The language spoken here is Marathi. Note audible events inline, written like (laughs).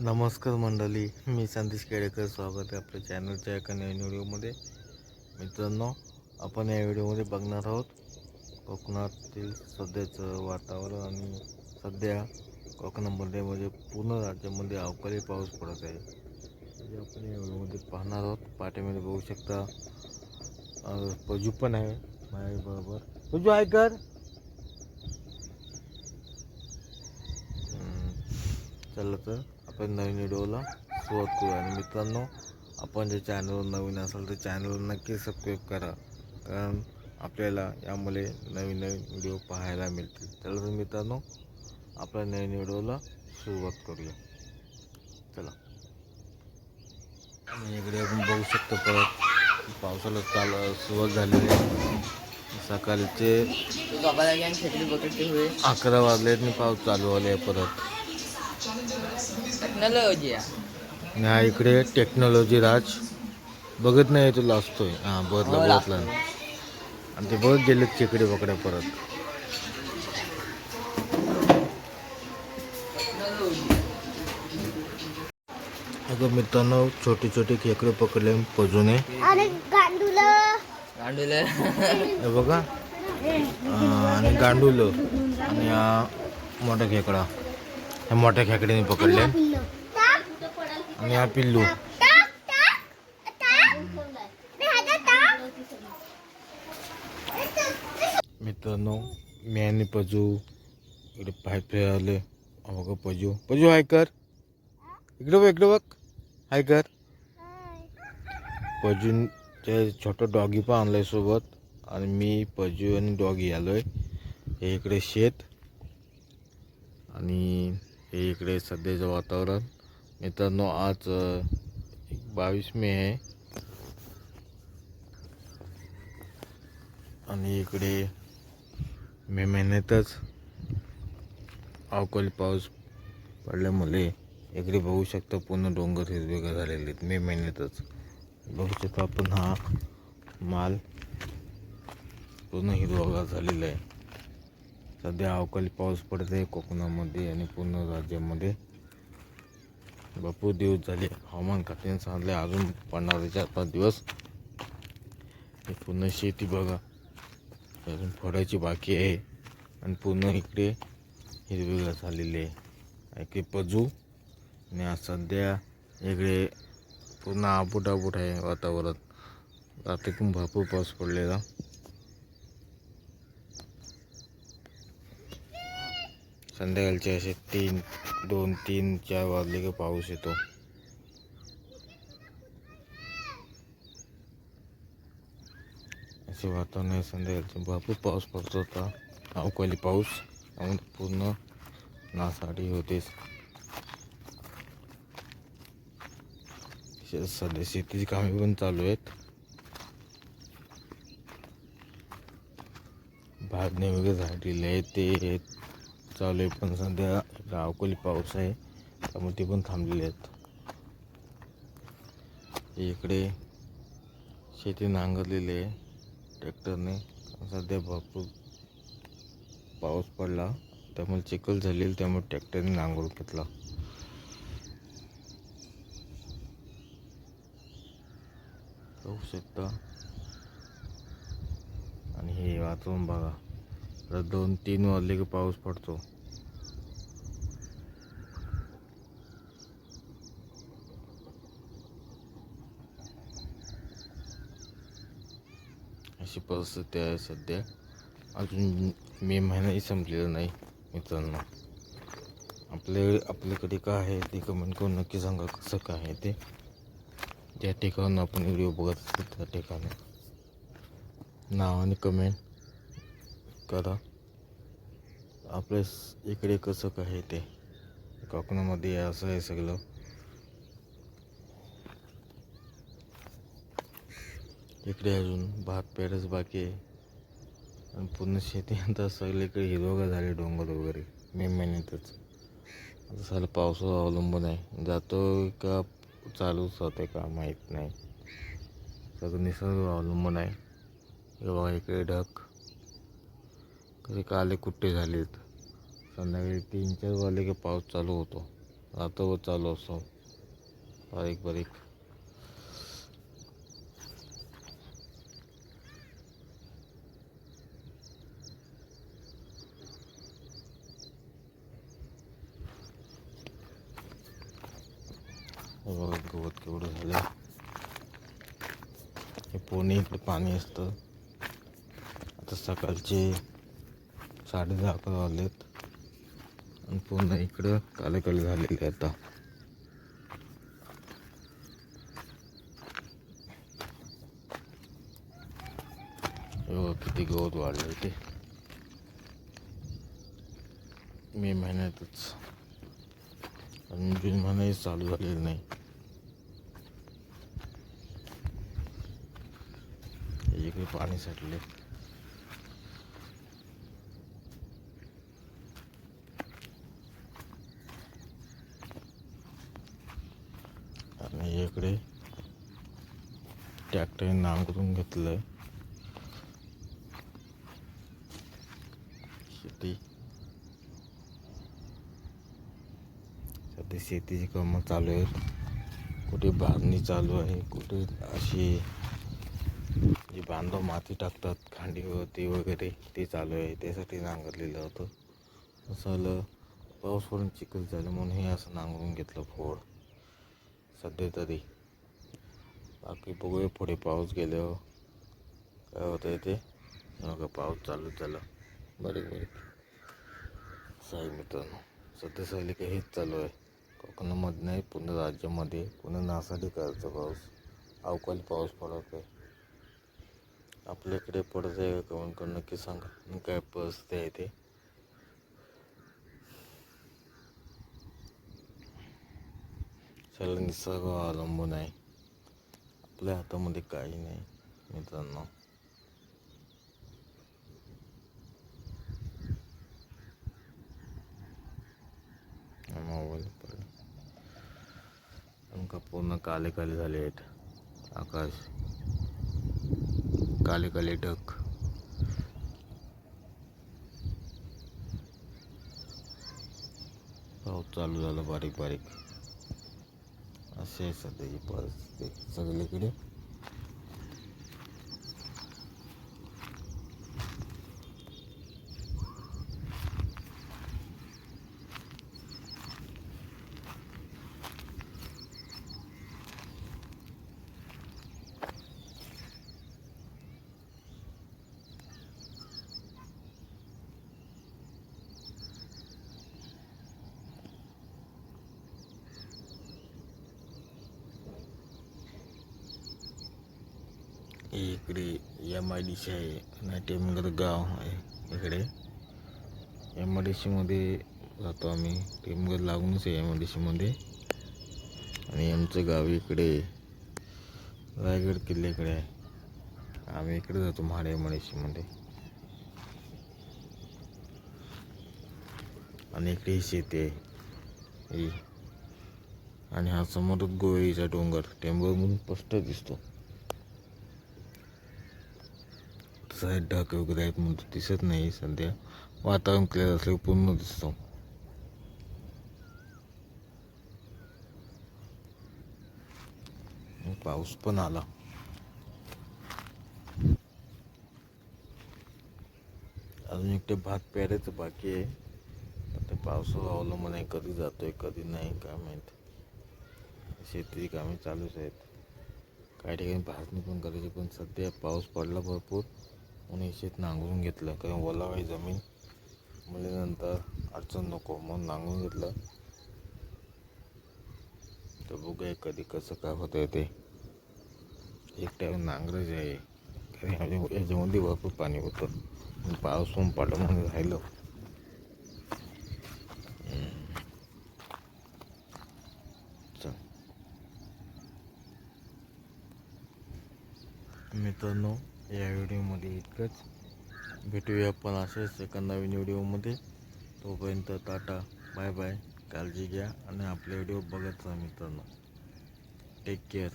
नमस्कार मंडळी मी संदेश केळेकर. स्वागत आहे आपल्या चॅनलच्या एका नवीन व्हिडिओमध्ये. मित्रांनो आपण या व्हिडिओमध्ये बघणार आहोत कोकणातील सध्याचं वातावरण आणि सध्या कोकणामध्ये म्हणजे पूर्ण राज्यामध्ये अवकाळी पाऊस पडत आहे. म्हणजे आपण या व्हिडिओमध्ये पाहणार आहोत. पाठीमध्ये बघू शकता पजू पण आहे माझ्याबरोबर. पजू आहे कर. चला तर. आपण नवीन व्हिडिओला सुरुवात करू आणि मित्रांनो आपण जे चॅनलवर नवीन असाल तर चॅनलवर नक्की सबस्क्राईब करा. कारण आपल्याला यामुळे नवीन नवीन व्हिडिओ पाहायला मिळतील. चला तर मित्रांनो आपल्या नवीन व्हिडिओला सुरुवात करूया. चला. इकडे आपण बघू शकतो परत पावसाला चाल सुरुवात झालेली आहे. सकाळचे अकरा वाजले आणि पाऊस चालू आहे परत. टेक्नॉलॉजी हा इकडे टेक्नॉलॉजी राज. बघत नाही तुला असतोय हां बघितला हो, बघितला आणि ते बघत गेले खेकडे पकड्या परत. अगं मित्रांनो छोटे छोटे खेकडे पकडले पजूने. आणि गांडूल गांडूला हे बघा. आणि गांडूल आणि हा मोठा खेकडा. ह्या मोठ्या खेकड्याने पकडले. आणि हा पिल्लू. मित्रांनो मी आणि पजू इकडे पाय फिरायले. बघा पजू. पजू हाय कर. इकडे बघ इकडे बघ. हाय कर. पजून ते छोटं डॉगी पण आणलंय सोबत. आणि मी पजू आणि डॉगी आलोय. हे इकडे शेत. आणि हे इकडे सध्याचं वातावरण. मित्रांनो आज बावीस मे आहे. आणि इकडे मे महिन्यातच अवकाळी पाऊस पडल्यामुळे इकडे बघू शकता पूर्ण डोंगर हिरवेगार झालेले आहेत. मे महिन्यातच. बघू शकता आपण हा माल पूर्ण हिरवागार झालेला आहे. सध्या अवकाळी पाऊस पडत आहे कोकणामध्ये आणि पूर्ण राज्यामध्ये. भरपूर दिवस झाले हवामान खात्याने सांगितले अजून पडणारे चार पाच दिवस. पूर्ण शेती बघा. अजून फोडायची बाकी आहे. आणि पूर्ण इकडे हिरवेगार झालेली आहे. इकडे पजू. आणि आज सध्या इकडे पूर्ण आबूट आबूट आहे वातावरण. रात्रीतून भरपूर पाऊस पडलेला. संध्याकाळचे असे तीन दोन तीन चार वाजले की पाऊस येतो. असे वातावरण आहे संध्याकाळचे. भरपूर पाऊस पडतो होता. अवकाळी पाऊस. त्यामुळे पूर्ण नासाडी होतेच. सध्या शेतीची कामे पण चालू आहेत. भाजणे वगैरे झालेले आहे ते चालू आहे पण सध्या इकडं पाऊस आहे त्यामुळे ते पण थांबलेले आहेत. इकडे शेती नांगरलेली आहे ट्रॅक्टरने. सध्या भरपूर पाऊस पडला त्यामुळे चिखल झालेली त्यामुळे ट्रॅक्टरने नांगरून घेतला. पाहू शकता. आणि हे वातावरण बघा. आता दोन तीन वाजले की पाऊस पडतो. अशी परिस्थिती आहे सध्या. अजून मे महिनाही संपलेला नाही मित्रांनो. आपले आपल्याकडे काय आहे ते कमेंट करून नक्की सांगा कसं काय आहे ते. ज्या ठिकाणून आपण व्हिडिओ बघत असतो त्या ठिकाणी. नाव आणि कमेंट करा. आपल्या इकडे कसं काय आहे ते? कोकणामध्ये असं आहे सगळं. इकडे अजून भात पेरच बाकी आहे. आणि पूर्ण शेती (laughs) आता सगळीकडे हिरवगार झाले डोंगर वगैरे. मे महिन्यातच. आता सगळं पावसावर अवलंबून आहे. जातो का चालूच होते का माहीत नाही. सगळं निसर्ग अवलंबून आहे. हे बघा इकडे ढग. कधी काले कुट्टे झालेत? संध्याकाळी तीन चार वाजले की पाऊस चालू होतो. रात्रभर चालू असतो. बारीक बारीक गवत केवढं झालं हे पुणे इकडे पाणी असतं. आता सकाळचे साडे दहा अकरा वाजलेत आणि पुन्हा इकडं काले काले झालेले आता. किती गवत वाढले ते. मे महिन्यातच. आणि जून महिनाही चालू झालेलं नाही. इकडे पाणी साठले आणि इकडे ट्रॅक्टरने नांगरून घेतलं शेती सध्या शेतीची कामं चालू आहेत कुठे बांधणी चालू आहे कुठे अशी जी बांधव माती टाकतात खांडीवरती वगैरे ते चालू आहे त्यासाठी नांगरलेलं होतं असं पाऊस पडून चिखल झालं म्हणून हे असं नांगरून घेतलं फोड सध्या तरी बाकी बघूया पुढे पाऊस गेल्यावर काय होतं ते. नका पाऊस चालू झाला. बारीक बारीक. साई मित्रांनो सध्या सगळे काही हेच चालू आहे. कोकणामध्ये नाही पुणे राज्यामध्ये पुणे नासाडी करायचा पाऊस. अवकाळी पाऊस पडत आहे. आपल्याकडे पडत आहे का कमेंट करून नक्की सांगा. काय परिस्थिती आहे ते? चला निसर्ग अवलंबून आहे. आपल्या हातामध्ये काही नाही मित्रांनो मोबाईल पडला पूर्ण काले काले झाले आहेत आकाश काले काले ढग पाऊस चालू झाला बारीक बारीक अशी आहे सध्याची परिस्थिती सगळीकडे ही इकडे एम आय डी सी आहे नाट्यमंगल गाव आहे इकडे एम आय डी सीमध्ये जातो आम्ही टेमगड लागूनच आहे एम आय डी सीमध्ये आणि आमचं गाव इकडे रायगड किल्ल्याकडे आहे आम्ही इकडे जातो महाड एम आय डी सीमध्ये आणि इकडे ही शेती आहे ही आणि हा समोरच गोळीचा डोंगर टेंबरमधून स्पष्ट दिसतो साईड ढाके वगैरे आहेत म्हणून दिसत नाही सध्या. वातावरण क्लिअर असलं पूर्ण दिसतो. पाऊस पण आला. अजून एक ते भात पेरायचं बाकी आहे. तर ते पावसावर अवलंबून आहे कधी जातोय कधी नाही काय माहीत. शेतीची कामे चालूच आहेत. काही ठिकाणी भाजणी पण करायची पण सध्या पाऊस पडला भरपूर. म्हणून शेत नांगरून घेतलं कारण ओलावाई आहे जमीन म्हणजे नंतर अडचण नको म्हणून नांगरून घेतलं. तर बघूया कधी कसं काय होतं ते. एक टाईम नांगरच आहे. कारण याच्यामध्ये भरपूर पाणी होतं. पाऊस होऊन पडला म्हणून राहिलं. चल. मित्रांनो या व्हिडिओमध्ये इतकंच. भेटूया आपण असेच एका नवीन व्हिडिओमध्ये. तोपर्यंत टाटा बाय बाय. काळजी घ्या आणि आपले व्हिडिओ बघत राहा मित्रांनो. Take care